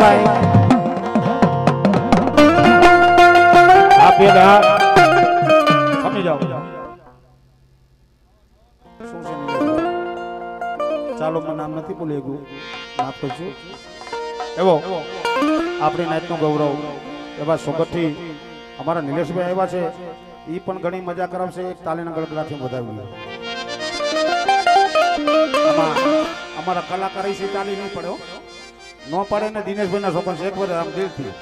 ભાઈ. આ જાઓ. શું છે ચાલો, મને નામ નથી ભૂલી ગયું માફ કરજો. એવો, આપણી નાઈટનું ગૌરવ. એવા સોગઠી અમારા નિલેશભાઈ આવ્યા છે. એ પણ ઘણી મજા કરાવશે. એક તાલીના ગળગડાથી વધાવી અમારા કલાકાર તાલી નહીં પડ્યો ન પાડે ને દિનેશભાઈના છોકરા છે. એક વાર આમ દિલથી.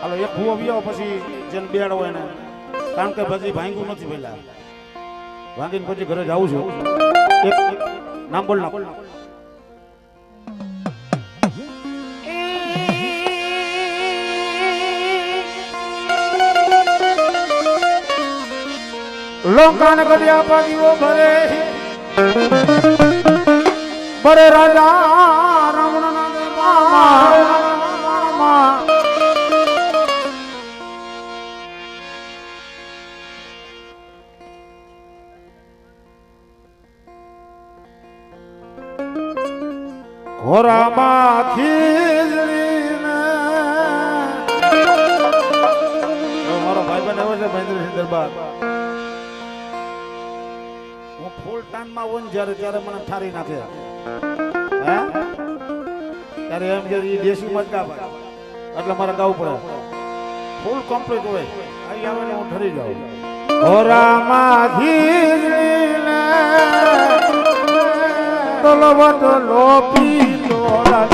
હાલો, એક ભૂવો વ્યો પછી જેને બેડ હોય ને કારણ કે પછી ભાંગ્યું નથી પેલા ભાંગીને પછી ઘરે જાઉં છું. નામ બોલ નાખો. લોકાન કર્યા પાડીઓ ભરે. ભરે રાજા રમણ ઘોરામાં ખીજડીને મારો ભાઈ બન આવ્યો છે મહેન્દ્રસિંહ દરબાર હું ફૂલ ટાઈમમાં જ્યારે ત્યારે મને ઠારી નાખે ત્યારે એમ કે ઈ દેશી મત ગા ભાઈ એટલે મારે ગાવું પડે. ફૂલ કમ્પ્લીટ હોય. અહીં આવે ને હું ઠરી જાઉં. ખીજડીને તલવટ લોપી તોડા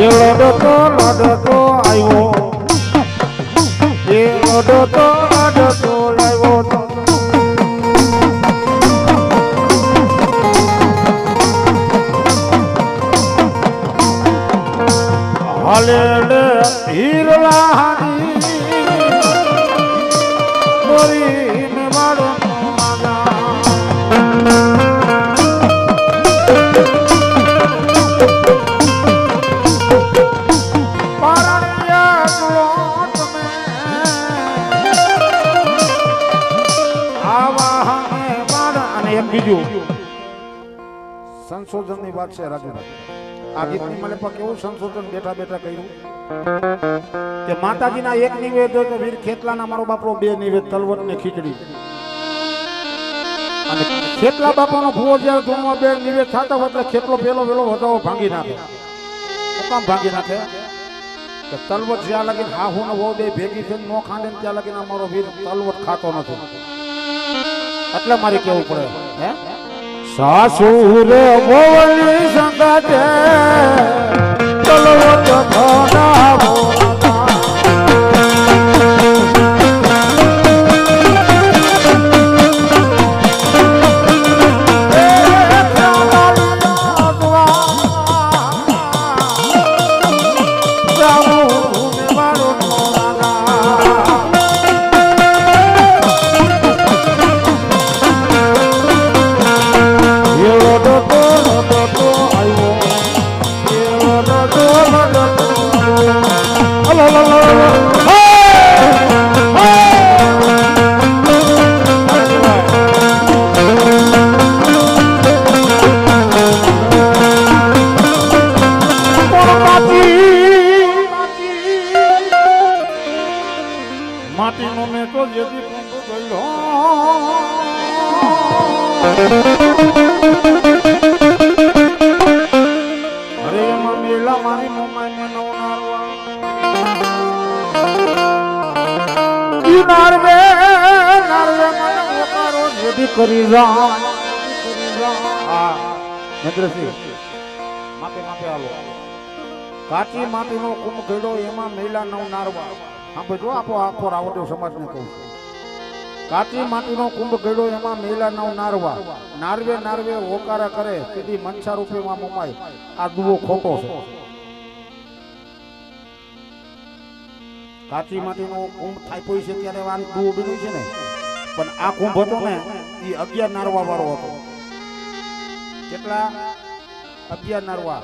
લડતો લડતો આવ્યો એ લડતો લડતો આવ્યો હાલે હીરલા સંશોધનની વાત છે રાજુભાઈ આ ગીતની મને પણ કેવું સંશોધન બેઠા બેઠા કર્યું? કે માતાજીના એક નિવેદ તો વીર ખેતલાના મારો બાપરો બે નિવેદ, તલવટ ને ખીચડી. અને ખેતલા બાપાનો ભૂવો જ્યારે ધૂણમાં બે નિવેદ થતા હોય એટલે ખેતલો પેલો પેલો વધાવો ભાંગી નાખે. કામ ભાંગી નાખે? કે તલવટ જ્યાં લગીને હાહુ હું વહુ બે ભેગી થઈને નો ખાંડે ત્યાં લગીને અમારો વીર તલવટ ખાતો નથી. એટલે મારે કેવું પડે, હે? સાસુરે મોવલી સંગાતે ચલો તો માટીનો નારવે નારવે મને ઓકારો જેથી કરી જા નદ્રસિંહ માપે માપે આલો. કાચી માટીનો કુંભ ઘડો એમાં મહિલા નવ નારવા. હા બધું આપો આખો રાવટીયો સમાજને કહું છું. કાચી માટીનો કુંભ ઘડો એમાં મહિલા નવ નારવા. નારવે નારવે હોકારા કરે, સીધી મનસા રૂપેમાં મુમાય. આ દુવો ખોટો છે. કાચી માટીનો કુંભ થાપ્યો છે ત્યારે આ ઉડ્યું છે ને. પણ આ કુંભ હતો ને એ અગિયાર નારવા વાળો હતો. કેટલા? અગિયાર નારવા.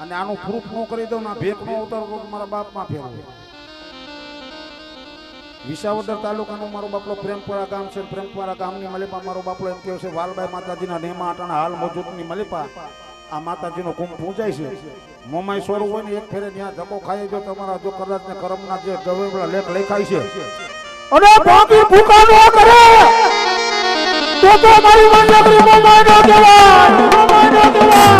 અને આનું પ્રૂફ ન કરી દઉં ના ભેખ નો ઉતર મારા બાપમાં ફેરવું વિસાવદર તાલુકાનું મારો બાપલો પ્રેમપુરા ગામ છે પ્રેમપુરા ગામની મલિપા મારો બાપલો એમ કહે છે, વાલબાઈ માતાજીના નેમા આટાના હાલ મોજૂદની મલિપા. આ માતાજીનો કુંભ પૂજાય છે. મોમાઈ સ્વરૂપ હોય ને એક ફેરે ત્યાં ધક્કો ખાઈ જો તમારા જો કદાચ ને કરમના જે ગવેબલા લેખ લખાય છે. અને બાકી ભૂકા નો કરે! તો તો મારી મંડળી મોમાઈ નો કહેવાય! મોમાઈ નો કહેવાય!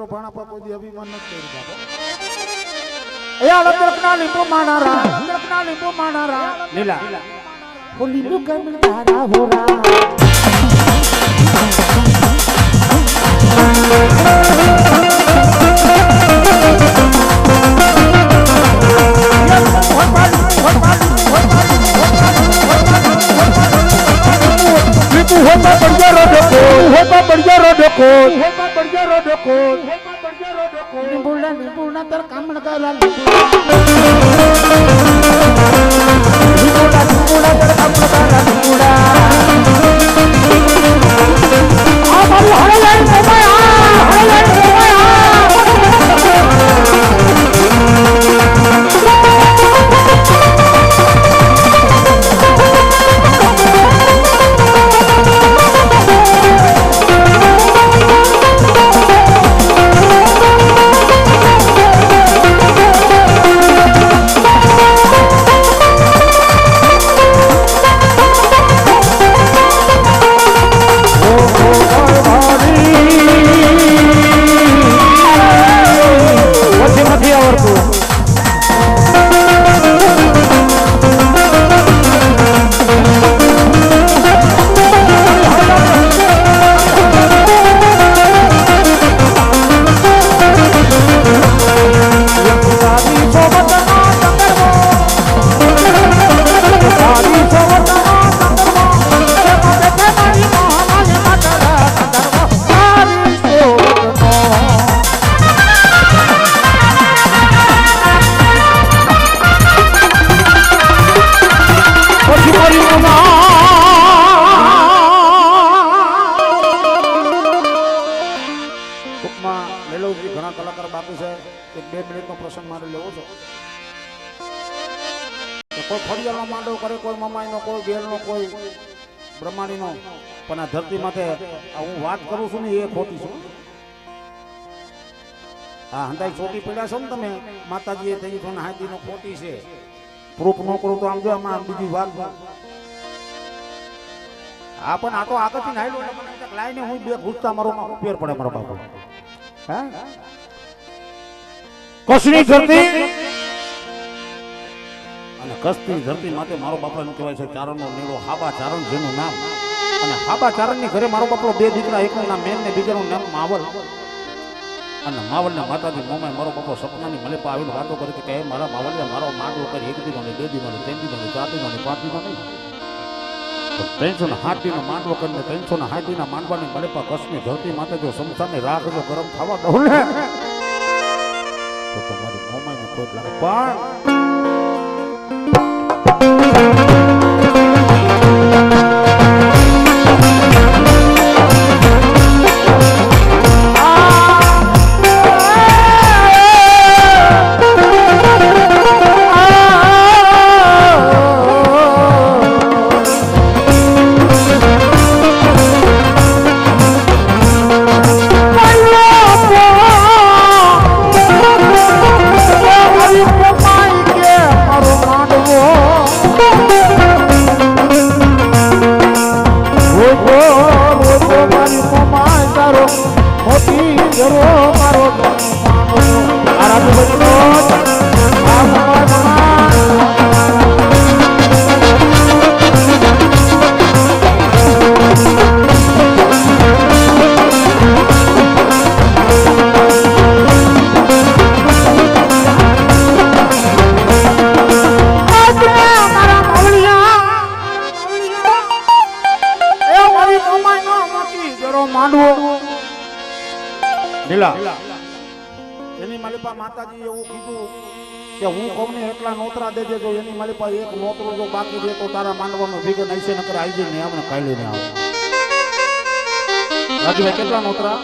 જો ભાણા પર કોઈ દી અભિમાન નથી કરી બાપો એ અલંકના લીંબુ માણારા અલંકના લીંબુ માણારા. લીલા. હોલી નું ગમ તારા હોરા. કરે કોઈ મમાઈનો કોઈ બેરનો કોઈ બ્રહ્માણીનો પણ આ ધરતી માટે હું વાત કરું છું ને એ ખોટી છું. હા હંતાઈ છોટી પડ્યા છો ને તમે, માતાજીએ થઈ છો ને હાથીનો ખોટી છે. પ્રૂફ નો કરું તો આમ જો આમાં બીજી વાત હા, પણ આ તો આગળથી નાયલો લાઈને હું બે ઘૂસતા મારો ફેર પડે મારો બાપુ. હા? કસની ધરતી? કસ્તી ધરતી માટે મારો બાપલાનું કહેવાય છે, ચારણનો નીળો હાબા ચારણ જેનું નામ. અને હાબા ચારણની ઘરે મારો બાપલો બે દીકરા, એકનું નામ મેન ને બીજાનું નામ માવલ અને માવલના માતાજી મોમાય મારો બાપો સપનાની મલેપા આવીને વાતો કરી કે મારા માવલને મારો માંડવો કરી એક દીનો ને બે દીનો ને ત્રણ દીનો ને ચાર દીનો ને પાંચ દીનો નહીં. ત્રણસો ને માંડવો કરીને ત્રણસો ને દીના માંડવાની મલેપા કચ્છની ધરતી માટે જો સંસારની રાખ જો ગરમ થવા દઉં ને, તો તમારી મોમાઈને ખોટ લાગે. પણ એવું કીધું કે હું કહું ને એટલા નોતરા દેજે જો એની માલિપા એક નોતરો જો બાકી રહે તો તારા માંડવાનો ભીગો નહીશે નકર આવી જઈને આપણે કાઢી ને આવે. રાજુભાઈ કેટલા નોતરા?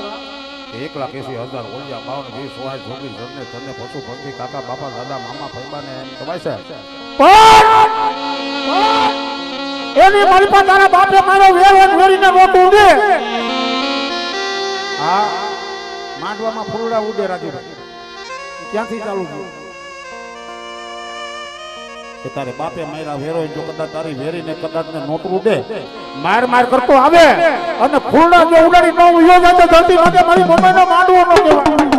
એક લાખ એસી હજાર ઓળિયા બાવન વીસ સોળ જોગી જરને તને પશુ પંખી કાકા બાપા દાદા મામા ફૈબા ને એમ કમાય છે. એની મારી પાસે તારા બાપે મારો વેર વેરીને રોટું દે હા માંડવામાં ફૂલડા ઉડે રાજુભાઈ. ક્યાંથી ચાલુ થયું? કે તારે બાપે મારા વેરો જો કદાચ તારી વેરીને કદાચ ને નોટરું દે. માર માર કરતો આવે અને ફૂલડા જો ઉડાડી ન ઉયો જતો ધરતી માથે મારી મમ્મીનો માંડવો ન કહેવાય.